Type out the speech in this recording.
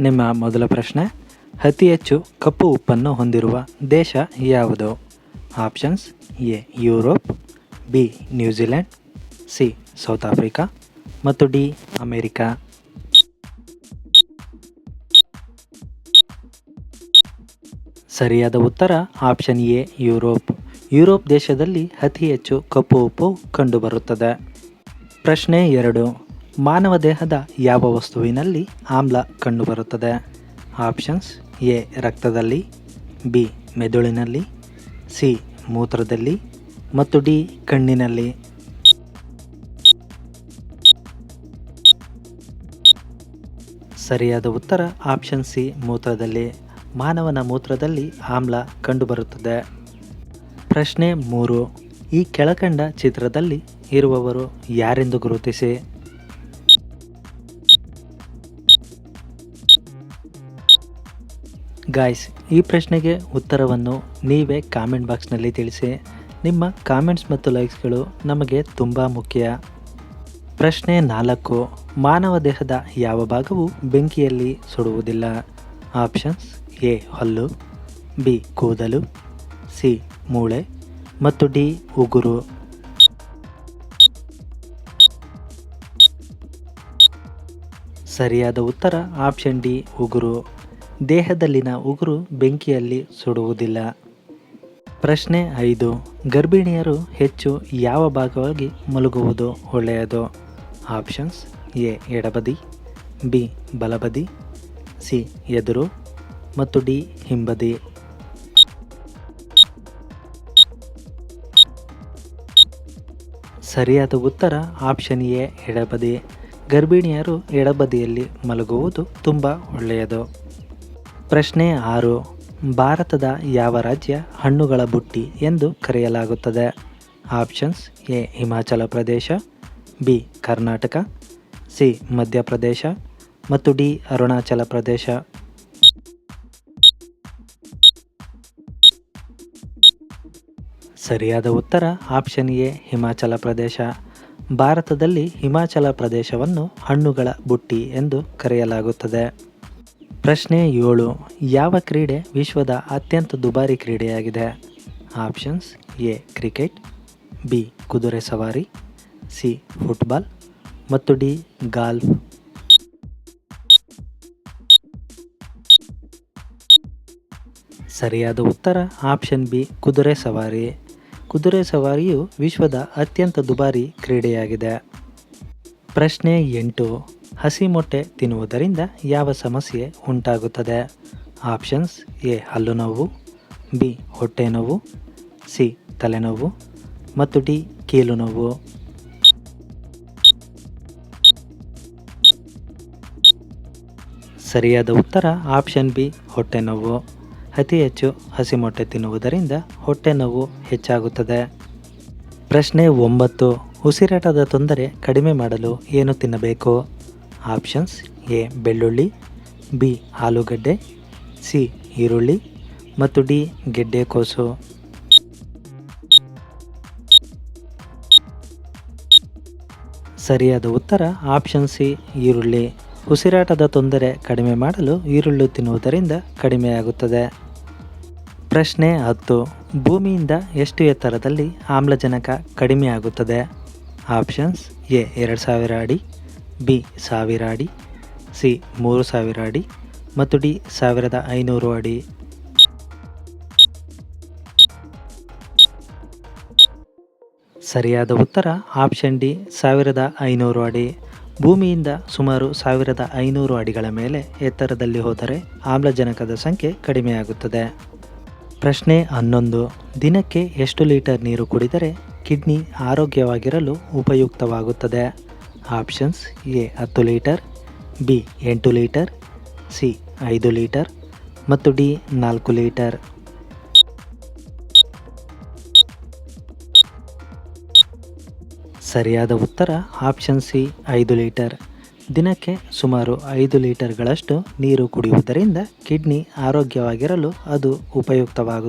ನಿಮ್ಮ ಮೊದಲ ಪ್ರಶ್ನೆ, ಅತಿ ಹೆಚ್ಚು ಕಪ್ಪು ಉಪ್ಪನ್ನು ಹೊಂದಿರುವ ದೇಶ ಯಾವುದು? Options, A, Europe, B, New Zealand, C, South Africa, ಮತ್ತು ಡಿ, ಅಮೇರಿಕಾ. ಸರಿಯಾದ ಉತ್ತರ, ಆಪ್ಷನ್ ಎ, ಯುರೋಪ್. ಯುರೋಪ್ ದೇಶದಲ್ಲಿ ಅತಿ ಹೆಚ್ಚು ಕಪ್ಪು ಉಪ್ಪು ಕಂಡುಬರುತ್ತದೆ. ಪ್ರಶ್ನೆ ಎರಡು. ಮಾನವ ದೇಹದ ಯಾವ ವಸ್ತುವಿನಲ್ಲಿ ಆಮ್ಲ ಕಂಡುಬರುತ್ತದೆ? ಆಪ್ಷನ್ಸ್ ಎ, ರಕ್ತದಲ್ಲಿ, ಬಿ, ಮೆದುಳಿನಲ್ಲಿ, ಸಿ, ಮೂತ್ರದಲ್ಲಿ ಮತ್ತು ಡಿ, ಕಣ್ಣಿನಲ್ಲಿ. ಸರಿಯಾದ ಉತ್ತರ ಆಪ್ಷನ್ ಸಿ, ಮೂತ್ರದಲ್ಲಿ. ಮಾನವನ ಮೂತ್ರದಲ್ಲಿ ಆಮ್ಲ ಕಂಡುಬರುತ್ತದೆ. ಪ್ರಶ್ನೆ ಮೂರು. ಈ ಕೆಳಕಂಡ ಚಿತ್ರದಲ್ಲಿ ಇರುವವರು ಯಾರೆಂದು ಗುರುತಿಸಿ? ಗಾಯ್ಸ್ ಈ ಪ್ರಶ್ನೆಗೆ ಉತ್ತರವನ್ನು ನೀವೇ ಕಾಮೆಂಟ್ ಬಾಕ್ಸ್ನಲ್ಲಿ ತಿಳಿಸಿ. ನಿಮ್ಮ ಕಾಮೆಂಟ್ಸ್ ಮತ್ತು ಲೈಕ್ಸ್ಗಳು ನಮಗೆ ತುಂಬ ಮುಖ್ಯ. ಪ್ರಶ್ನೆ ನಾಲ್ಕು, ಮಾನವ ದೇಹದ ಯಾವ ಭಾಗವು ಬೆಂಕಿಯಲ್ಲಿ ಸುಡುವುದಿಲ್ಲ? ಆಪ್ಷನ್ಸ್ ಎ, ಹಲ್ಲು, ಬಿ, ಕೂದಲು, ಸಿ, ಮೂಳೆ, ಮತ್ತು ಡಿ, ಉಗುರು. ಸರಿಯಾದ ಉತ್ತರ ಆಪ್ಷನ್ ಡಿ, ಉಗುರು. ದೇಹದಲ್ಲಿನ ಉಗುರು ಬೆಂಕಿಯಲ್ಲಿ ಸುಡುವುದಿಲ್ಲ. ಪ್ರಶ್ನೆ ಐದು, ಗರ್ಭಿಣಿಯರು ಹೆಚ್ಚು ಯಾವ ಭಾಗವಾಗಿ ಮಲಗುವುದು ಒಳ್ಳೆಯದು? ಆಪ್ಷನ್ಸ್ ಎ, ಎಡಬದಿ, ಬಿ, ಬಲಬದಿ, ಸಿ, ಎದುರು ಮತ್ತು ಡಿ, ಹಿಂಬದಿ. ಸರಿಯಾದ ಉತ್ತರ ಆಪ್ಷನ್ ಎ, ಎಡಬದಿ. ಗರ್ಭಿಣಿಯರು ಎಡಬದಿಯಲ್ಲಿ ಮಲಗುವುದು ತುಂಬ ಒಳ್ಳೆಯದು. ಪ್ರಶ್ನೆ ಆರು. ಭಾರತದ ಯಾವ ರಾಜ್ಯ ಹಣ್ಣುಗಳ ಬುಟ್ಟಿ ಎಂದು ಕರೆಯಲಾಗುತ್ತದೆ? Options A, Himachal Pradesh, B, Karnataka, C, Madhya Pradesh ಮತ್ತು ಡಿ, ಅರುಣಾಚಲ ಪ್ರದೇಶ. ಸರಿಯಾದ ಉತ್ತರ ಆಪ್ಷನ್ ಎ, ಹಿಮಾಚಲ ಪ್ರದೇಶ. ಭಾರತದಲ್ಲಿ ಹಿಮಾಚಲ ಪ್ರದೇಶವನ್ನು ಹಣ್ಣುಗಳ ಬುಟ್ಟಿ ಎಂದು ಕರೆಯಲಾಗುತ್ತದೆ. ಪ್ರಶ್ನೆ ಏಳು. ಯಾವ ಕ್ರೀಡೆ ವಿಶ್ವದ ಅತ್ಯಂತ ದುಬಾರಿ ಕ್ರೀಡೆಯಾಗಿದೆ? ಆಪ್ಷನ್ಸ್ ಎ, ಕ್ರಿಕೆಟ್, ಬಿ, ಕುದುರೆ ಸವಾರಿ, ಸಿ, ಫುಟ್ಬಾಲ್ ಮತ್ತು ಡಿ, ಗಾಲ್ಫ್. ಸರಿಯಾದ ಉತ್ತರ ಆಪ್ಷನ್ ಬಿ, ಕುದುರೆ ಸವಾರಿ. ಕುದುರೆ ಸವಾರಿಯು ವಿಶ್ವದ ಅತ್ಯಂತ ದುಬಾರಿ ಕ್ರೀಡೆಯಾಗಿದೆ. ಪ್ರಶ್ನೆ ಎಂಟು. ಹಸಿ ಮೊಟ್ಟೆ ತಿನ್ನುವುದರಿಂದ ಯಾವ ಸಮಸ್ಯೆ ಉಂಟಾಗುತ್ತದೆ? ಆಪ್ಷನ್ಸ್ ಎ, ಹಲ್ಲು ನೋವು, ಬಿ, ಹೊಟ್ಟೆ ನೋವು, ಸಿ ತಲೆನೋವು ಮತ್ತು ಡಿ, ಕೀಲು ನೋವು. ಸರಿಯಾದ ಉತ್ತರ ಆಪ್ಷನ್ ಬಿ, ಹೊಟ್ಟೆ ನೋವು. ಅತಿ ಹೆಚ್ಚು ಹಸಿ ಮೊಟ್ಟೆ ತಿನ್ನುವುದರಿಂದ ಹೊಟ್ಟೆ ನೋವು ಹೆಚ್ಚಾಗುತ್ತದೆ. ಪ್ರಶ್ನೆ ಒಂಬತ್ತು, ಉಸಿರಾಟದ ತೊಂದರೆ ಕಡಿಮೆ ಮಾಡಲು ಏನು ತಿನ್ನಬೇಕು? ಆಪ್ಷನ್ಸ್ ಎ ಬೆಳ್ಳುಳ್ಳಿ ಬಿ ಆಲೂಗಡ್ಡೆ ಸಿ ಈರುಳ್ಳಿ ಮತ್ತು ಡಿ ಗೆಡ್ಡೆಕೋಸು ಸರಿಯಾದ ಉತ್ತರ ಆಪ್ಷನ್ ಸಿ ಈರುಳ್ಳಿ. ಉಸಿರಾಟದ ತೊಂದರೆ ಕಡಿಮೆ ಮಾಡಲು ಈರುಳ್ಳಿ ತಿನ್ನುವುದರಿಂದ ಕಡಿಮೆಯಾಗುತ್ತದೆ ಪ್ರಶ್ನೆ ಹತ್ತು, ಭೂಮಿಯಿಂದ ಎಷ್ಟು ಎತ್ತರದಲ್ಲಿ ಆಮ್ಲಜನಕ ಕಡಿಮೆಯಾಗುತ್ತದೆ ಆಪ್ಷನ್ಸ್ ಎ ಎರಡು ಸಾವಿರ ಅಡಿ. ಬಿ ಸಾವಿರ ಅಡಿ ಸಿ ಮೂರು ಸಾವಿರ ಅಡಿ ಮತ್ತು ಡಿ ಸಾವಿರದ ಐನೂರು ಅಡಿ. ಸರಿಯಾದ ಉತ್ತರ ಆಪ್ಷನ್ ಡಿ ಸಾವಿರದ ಐನೂರು ಅಡಿ. ಭೂಮಿಯಿಂದ ಸುಮಾರು ಸಾವಿರದ ಐನೂರು ಅಡಿಗಳ ಮೇಲೆ ಎತ್ತರದಲ್ಲಿ ಹೋದರೆ ಆಮ್ಲಜನಕದ ಸಂಖ್ಯೆ ಕಡಿಮೆಯಾಗುತ್ತದೆ. ಪ್ರಶ್ನೆ ಹನ್ನೊಂದು, ದಿನಕ್ಕೆ ಎಷ್ಟು ಲೀಟರ್ ನೀರು ಕುಡಿದರೆ ಕಿಡ್ನಿ ಆರೋಗ್ಯವಾಗಿರಲು ಉಪಯುಕ್ತವಾಗುತ್ತದೆ? ಆಪ್ಷನ್ಸ್ ಎ ಹತ್ತು ಲೀಟರ್ ಬಿ ಎಂಟು ಲೀಟರ್ ಸಿ ಐದು ಲೀಟರ್ ಮತ್ತು ಡಿ ನಾಲ್ಕು ಲೀಟರ್ ಸರಿಯಾದ ಉತ್ತರ ಆಪ್ಷನ್ ಸಿ ಐದು ಲೀಟರ್ ದಿನಕ್ಕೆ ಸುಮಾರು ಐದು ಲೀಟರ್ಗಳಷ್ಟು ನೀರು ಕುಡಿಯುವುದರಿಂದ ಕಿಡ್ನಿ ಆರೋಗ್ಯವಾಗಿರಲು ಅದು ಉಪಯುಕ್ತವಾಗುತ್ತದೆ.